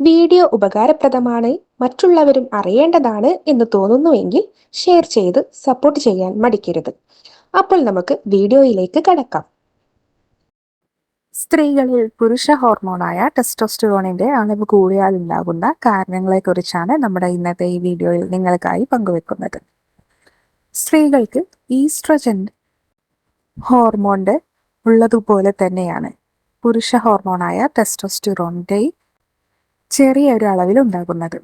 Video ഉപകാരപ്രദമാണ് മറ്റുള്ളവരും അറിയേണ്ടതാണ് എന്ന് തോന്നുന്നുവെങ്കിൽ ഷെയർ ചെയ്ത് സപ്പോർട്ട് ചെയ്യാൻ മടിക്കരുത്. അപ്പോൾ നമുക്ക് വീഡിയോയിലേക്ക് കടക്കാം. സ്ത്രീകളിൽ പുരുഷ ഹോർമോണായ ടെസ്റ്റോസ്റ്റിറോണിന്റെ അളവ് കൂടിയാൽ ഉണ്ടാകുന്ന കാരണങ്ങളെക്കുറിച്ചാണ് നമ്മുടെ ഇന്നത്തെ ഈ വീഡിയോയിൽ നിങ്ങൾക്കായി പങ്കുവെക്കുന്നത്. സ്ത്രീകൾക്ക് ഈസ്ട്രജൻ ഹോർമോണിന്റെ ഉള്ളതുപോലെ തന്നെയാണ്. പുരുഷ ഹോർമോണായ ടെസ്റ്റോസ്റ്റിറോണിന്റെ ചെറിയ ഒരു അളവിൽ ഉണ്ടാകുന്നത്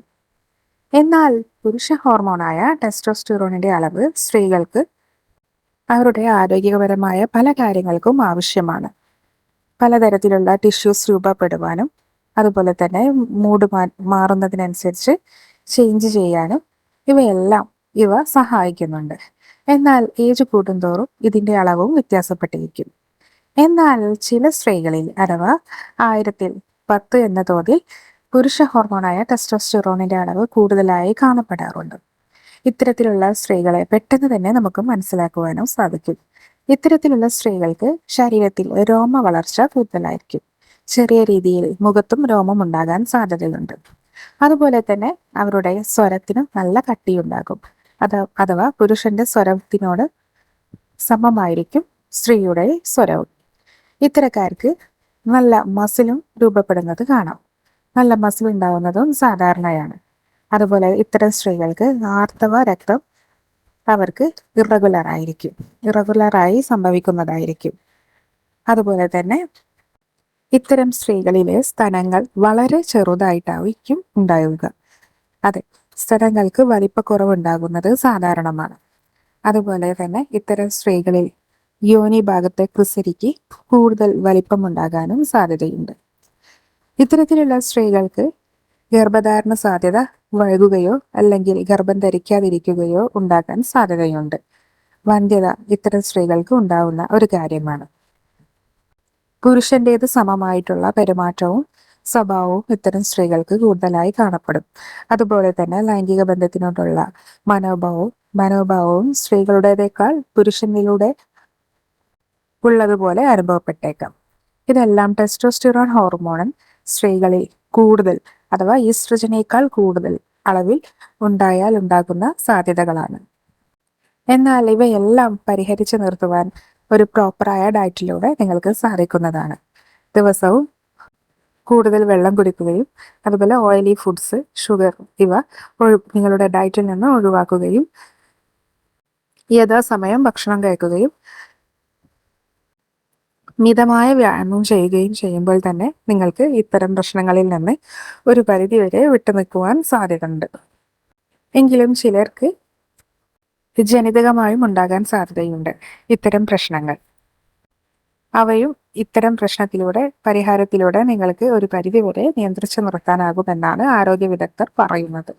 എന്നാൽ പുരുഷ ഹോർമോണായ ടെസ്റ്റോസ്റ്റിറോണിന്റെ അളവ് സ്ത്രീകൾക്ക് അവരുടെ ആരോഗ്യപരമായ പല കാര്യങ്ങൾക്കും ആവശ്യമാണ്. പലതരത്തിലുള്ള ടിഷ്യൂസ് രൂപപ്പെടുവാനും അതുപോലെ തന്നെ മൂഡ് മാറുന്നതിനനുസരിച്ച് ചേഞ്ച് ചെയ്യാനും ഇവയെല്ലാം ഇവ സഹായിക്കുന്നുണ്ട്. എന്നാൽ ഏജ് കൂടുന്തോറും ഇതിന്റെ അളവും വ്യത്യാസപ്പെട്ടിരിക്കും. എന്നാൽ ചില സ്ത്രീകളിൽ അഥവാ ആയിരത്തിൽ പത്ത് എന്ന തോതിൽ പുരുഷ ഹോർമോണായ ടെസ്റ്റോസ്റ്റിറോണിന്റെ അളവ് കൂടുതലായി കാണപ്പെടാറുണ്ട്. ഇത്തരത്തിലുള്ള സ്ത്രീകളെ പെട്ടെന്ന് തന്നെ നമുക്ക് മനസ്സിലാക്കുവാനും സാധിക്കും. ഇത്തരത്തിലുള്ള സ്ത്രീകൾക്ക് ശരീരത്തിൽ രോമ വളർച്ച കൂടുതലായിരിക്കും. ചെറിയ രീതിയിൽ മുഖത്തും രോമം ഉണ്ടാകാൻ സാധ്യതയുണ്ട്. അതുപോലെ തന്നെ അവരുടെ സ്വരത്തിനും നല്ല കട്ടിയുണ്ടാകും. അത് അഥവാ പുരുഷന്റെ സ്വരത്തിനോട് സമമായിരിക്കും സ്ത്രീയുടെ സ്വരവും. ഇത്തരക്കാർക്ക് നല്ല മസിലും രൂപപ്പെടുന്നത് കാണാം. നല്ല മസിൽ ഉണ്ടാവുന്നതും സാധാരണയാണ്. അതുപോലെ ഇത്തരം സ്ത്രീകൾക്ക് ആർത്തവ രക്തം അവർക്ക് ഇറഗുലർ ആയിരിക്കും. ഇറഗുലറായി സംഭവിക്കുന്നതായിരിക്കും. അതുപോലെ തന്നെ ഇത്തരം സ്ത്രീകളിലെ സ്ഥലങ്ങൾ വളരെ ചെറുതായിട്ടായിരിക്കും ഉണ്ടാവുക. അതെ സ്ഥലങ്ങൾക്ക് വലിപ്പക്കുറവുണ്ടാകുന്നത് സാധാരണമാണ്. അതുപോലെ തന്നെ ഇത്തരം സ്ത്രീകളിൽ യോനി ഭാഗത്തെ ക്രിസരിക്ക് കൂടുതൽ വലിപ്പമുണ്ടാകാനും സാധ്യതയുണ്ട്. ഇത്തരത്തിലുള്ള സ്ത്രീകൾക്ക് ഗർഭധാരണ സാധ്യത വഴുകുകയോ അല്ലെങ്കിൽ ഗർഭം ധരിക്കാതിരിക്കുകയോ ഉണ്ടാക്കാൻ സാധ്യതയുണ്ട്. വന്ധ്യത ഇത്തരം സ്ത്രീകൾക്ക് ഉണ്ടാവുന്ന ഒരു കാര്യമാണ്. പുരുഷന്റേത് സമമായിട്ടുള്ള പെരുമാറ്റവും സ്വഭാവവും ഇത്തരം സ്ത്രീകൾക്ക് കൂടുതലായി കാണപ്പെടും. അതുപോലെ തന്നെ ലൈംഗിക ബന്ധത്തിനോടുള്ള മനോഭാവവും മനോഭാവവും സ്ത്രീകളുടേതേക്കാൾ പുരുഷനിലൂടെ ഉള്ളതുപോലെ അനുഭവപ്പെട്ടേക്കാം. ഇതെല്ലാം ടെസ്റ്റോസ്റ്റിറോൺ ഹോർമോണൻ സ്ത്രീകളിൽ കൂടുതൽ അഥവാ ഈസ്ട്രജനേക്കാൾ കൂടുതൽ അളവിൽ ഉണ്ടായാൽ ഉണ്ടാകുന്ന സാധ്യതകളാണ്. എന്നാൽ ഇവയെല്ലാം പരിഹരിച്ചു നിർത്തുവാൻ ഒരു പ്രോപ്പറായ ഡയറ്റിലൂടെ നിങ്ങൾക്ക് സാധിക്കുന്നതാണ്. ദിവസവും കൂടുതൽ വെള്ളം കുടിക്കുകയും അതുപോലെ ഓയിലി ഫുഡ്സ് ഷുഗർ ഇവ നിങ്ങളുടെ ഡയറ്റിൽ നിന്ന് ഒഴിവാക്കുകയും യഥാസമയം ഭക്ഷണം കഴിക്കുകയും മിതമായ വ്യായാമം ചെയ്യുകയും ചെയ്യുമ്പോൾ തന്നെ നിങ്ങൾക്ക് ഇത്തരം പ്രശ്നങ്ങളിൽ നിന്ന് ഒരു പരിധിവരെ വിട്ടുനിൽക്കുവാൻ സാധ്യതയുണ്ട്. എങ്കിലും ചിലർക്ക് ജനിതകമായും ഉണ്ടാകാൻ സാധ്യതയുണ്ട് ഇത്തരം പ്രശ്നങ്ങൾ. അവയും ഇത്തരം പ്രശ്നത്തിലൂടെ പരിഹാരത്തിലൂടെ നിങ്ങൾക്ക് ഒരു പരിധിവരെ നിയന്ത്രിച്ചു നിർത്താനാകുമെന്നാണ് ആരോഗ്യ വിദഗ്ധർ പറയുന്നത്.